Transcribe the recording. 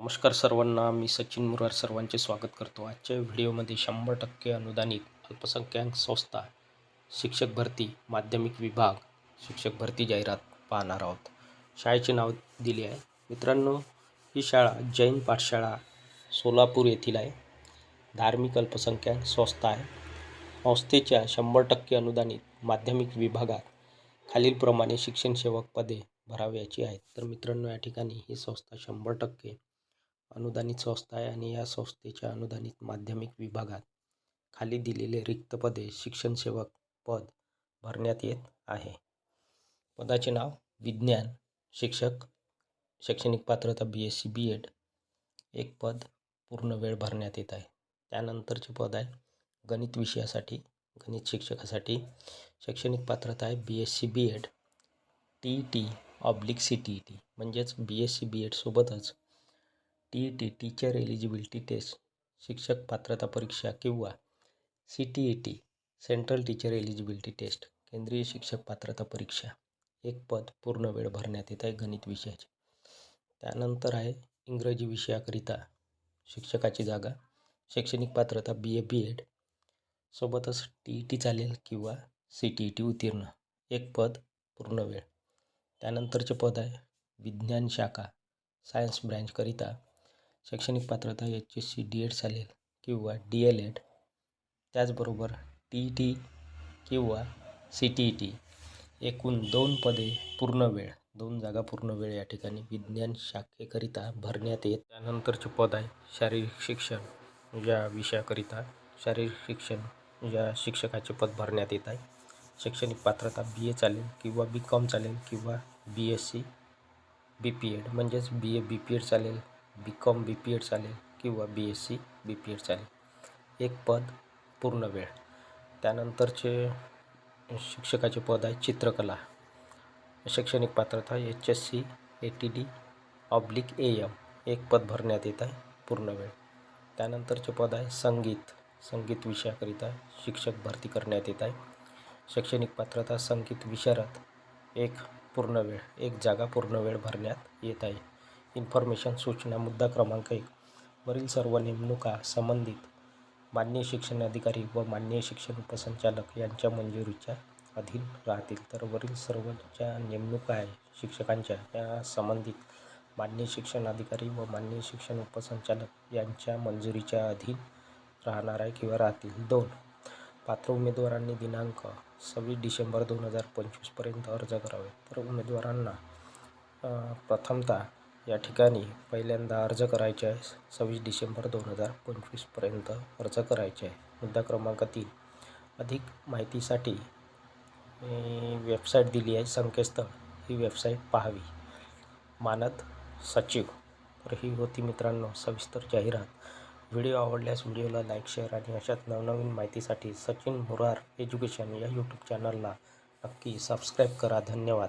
नमस्कार सर्वांना मी सचिन मुरार सर्वांचे स्वागत करतो. आजच्या व्हिडिओमध्ये शंभर टक्के अनुदानित अल्पसंख्याक संस्था शिक्षक भरती माध्यमिक विभाग शिक्षक भरती जाहिरात पाहणार आहोत. शाळेचे नाव दिले आहे. मित्रांनो ही शाळा जैन पाठशाळा सोलापूर येथील आहे. धार्मिक अल्पसंख्याक संस्था आहे. संस्थेच्या शंभर टक्के अनुदानित माध्यमिक विभागात खालीलप्रमाणे शिक्षण सेवक पदे भरावयाची आहेत. तर मित्रांनो या ठिकाणी ही संस्था शंभर टक्के अनुदानित संस्था आहे आणि या संस्थेच्या अनुदानित माध्यमिक विभागात खाली दिलेले रिक्त पदे शिक्षणसेवक पद भरण्यात येत आहे. पदाचे नाव विज्ञान शिक्षक शैक्षणिक पात्रता B S C B Ed एक पद पूर्ण वेळ भरण्यात येत आहे. त्यानंतरचे पद आहे गणित विषयासाठी गणित शिक्षकासाठी. शैक्षणिक पात्रता आहे B S C B Ed T E T oblique C T E T म्हणजेच B S C B एडसोबतच T E T teacher eligibility test शिक्षक पात्रता परीक्षा किंवा C T E T central teacher eligibility test केंद्रीय शिक्षक पात्रता परीक्षा. एक पद पूर्ण वेळ भरण्यात येत आहे गणित विषयाचे. त्यानंतर आहे इंग्रजी विषयाकरिता शिक्षकाची जागा शैक्षणिक पात्रता बी ए बी एड सोबतच टी ई टी चालेल किंवा सी टी ई टी उत्तीर्ण. एक पद पूर्ण वेळ. त्यानंतरचे पद आहे विज्ञान शाखा सायन्स ब्रँचकरिता शैक्षणिक पात्रता H S C D Ed चालेल किंवा डी एल एड त्याचबरोबर टी ई टी किंवा सी टी ई टी एकूण दोन पदे पूर्ण वेळ दोन जागा पूर्ण वेळ या ठिकाणी विज्ञान शाखेकरिता भरण्यात येत. त्यानंतरचे पद आहे शारीरिक शिक्षण या विषयाकरिता शारीरिक शिक्षण या शिक्षकाचे पद भरण्यात येत आहे. शैक्षणिक पात्रता बी ए चालेल किंवा बी कॉम चालेल किंवा B S C B P Ed म्हणजेच B A B P Ed चालेल. B com B P Ed चालेल किंवा B S C B P Ed चालेल. एक पद पूर्ण वेळ. त्यानंतरचे शिक्षकाचे पद आहे चित्रकला. शैक्षणिक पात्रता H S C A T D oblique A M एक पद भरण्यात येत आहे पूर्ण वेळ. त्यानंतरचे पद आहे संगीत. संगीत विषयाकरिता शिक्षक भरती करण्यात येत आहे. शैक्षणिक पात्रता संगीत विशारद एक पूर्ण वेळ एक जागा पूर्ण वेळ भरण्यात येत आहे. इन्फॉर्मेशन सूचना मुद्दा क्रमांक एक. वरील सर्व नेमणुका संबंधित मान्य शिक्षण अधिकारी व मान्य शिक्षण उपसंचालक यांच्या मंजुरीच्या अधीन राहतील. तर वरील सर्व ज्या नेमणुका आहे शिक्षकांच्या त्या संबंधित मान्य शिक्षण अधिकारी व मान्य शिक्षण उपसंचालक यांच्या मंजुरीच्या अधीन राहणार आहे किंवा राहतील. दोन. पात्र उमेदवारांनी दिनांक सव्वीस डिसेंबर दोन हजार पंचवीसपर्यंत अर्ज करावे. तर उमेदवारांना प्रथमतः या ठिकाणी पहिल्यांदा अर्ज करायचे आहे. सव्वीस डिसेंबर दोन हजार पंचवीसपर्यंत अर्ज करायचे आहे. मुद्दा क्रमांक तीन. अधिक माहितीसाठी वेबसाईट दिली आहे. संकेतस्थळ. ही वेबसाईट पाहावी. मानद सचिव. तर ही होती मित्रांनो सविस्तर जाहिरात. व्हिडिओ आवडल्यास व्हिडिओला लाईक शेअर आणि अशाच नवनवीन माहितीसाठी सचिन मुरार एज्युकेशन या यूट्यूब चॅनलला नक्की सबस्क्राईब करा. धन्यवाद.